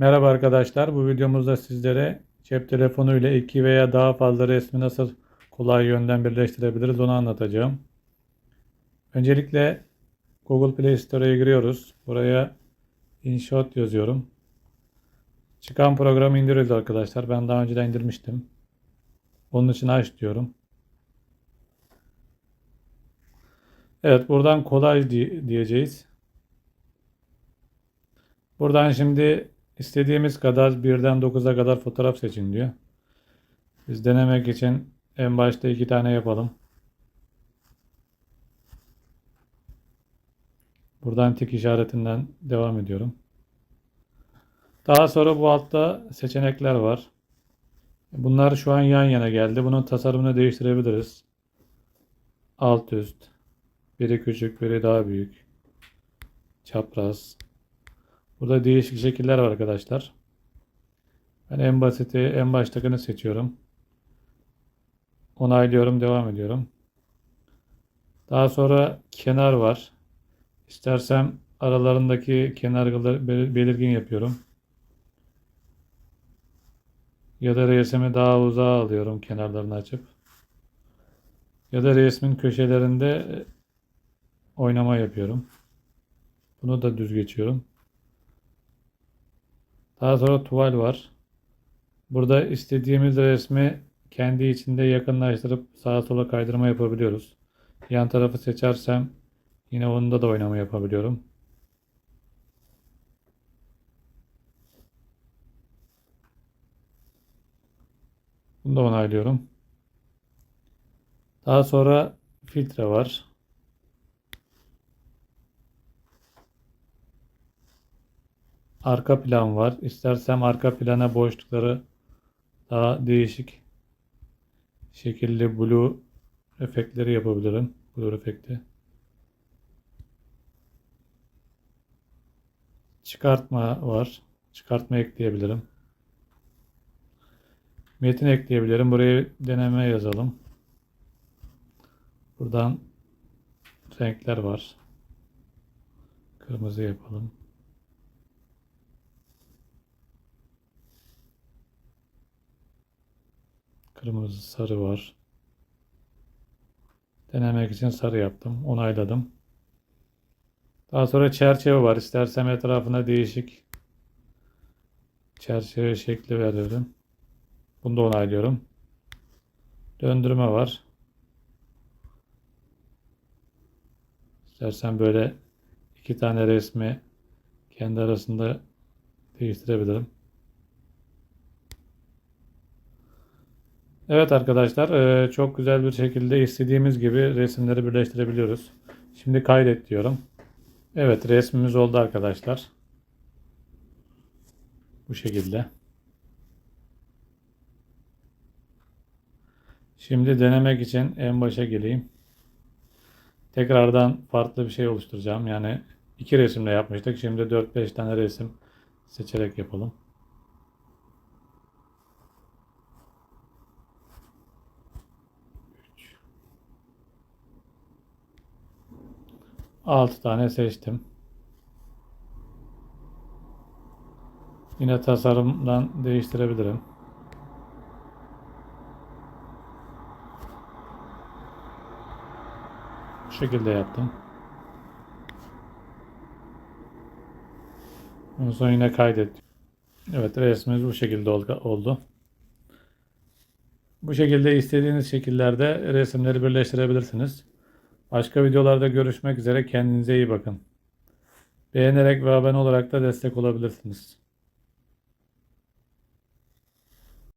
Merhaba arkadaşlar. Bu videomuzda sizlere cep telefonu ile iki veya daha fazla resmi nasıl kolay yönden birleştirebiliriz onu anlatacağım. Öncelikle Google Play Store'a giriyoruz. Buraya InShot yazıyorum. Çıkan programı indiriyoruz arkadaşlar. Ben daha önceden indirmiştim. Onun için aç diyorum. Evet buradan kolay di- diyeceğiz. Buradan şimdi istediğimiz kadar birden 9'a kadar fotoğraf seçin diyor. Biz denemek için en başta iki tane yapalım. Buradan tik işaretinden devam ediyorum. Daha sonra bu altta seçenekler var. Bunlar şu an yan yana geldi. Bunun tasarımını değiştirebiliriz. Alt üst. Biri küçük, biri daha büyük. Çapraz. Burada değişik şekiller var arkadaşlar. Ben en basiti, en baştakini seçiyorum. Onaylıyorum, devam ediyorum. Daha sonra kenar var. İstersem aralarındaki kenarları bel- belirgin yapıyorum. Ya da resmi daha uzağa alıyorum kenarlarını açıp. Ya da resmin köşelerinde oynama yapıyorum. Bunu da düz geçiyorum. Daha sonra tuval var. Burada istediğimiz resmi kendi içinde yakınlaştırıp sağa sola kaydırma yapabiliyoruz. Yan tarafı seçersem yine onda da oynama yapabiliyorum. Bunu da onaylıyorum. Daha sonra filtre var. Arka plan var. İstersem arka plana boşlukları daha değişik şekilli blue efektleri yapabilirim. Blur efekti. Çıkartma var. Çıkartma ekleyebilirim. Metin ekleyebilirim. Buraya deneme yazalım. Buradan renkler var. Kırmızı yapalım. Kırmızı, sarı var. Denemek için sarı yaptım. Onayladım. Daha sonra çerçeve var. İstersem etrafına değişik çerçeve şekli veririm. Bunu da onaylıyorum. Döndürme var. İstersen böyle iki tane resmi kendi arasında değiştirebilirim. Evet arkadaşlar eee, çok güzel bir şekilde istediğimiz gibi resimleri birleştirebiliyoruz. Şimdi kaydet diyorum. Evet resmimiz oldu arkadaşlar. Bu şekilde. Şimdi denemek için en başa geleyim. Tekrardan farklı bir şey oluşturacağım. Yani iki resimle yapmıştık. Şimdi 4-5 tane resim seçerek yapalım. 6 tane seçtim. Yine tasarımdan değiştirebilirim. Bu şekilde yaptım. Ondan sonra yine kaydet. Evet resmimiz bu şekilde ol- oldu. Bu şekilde istediğiniz şekillerde resimleri birleştirebilirsiniz. Başka videolarda görüşmek üzere. Kendinize iyi bakın. Beğenerek ve abone olarak da destek olabilirsiniz.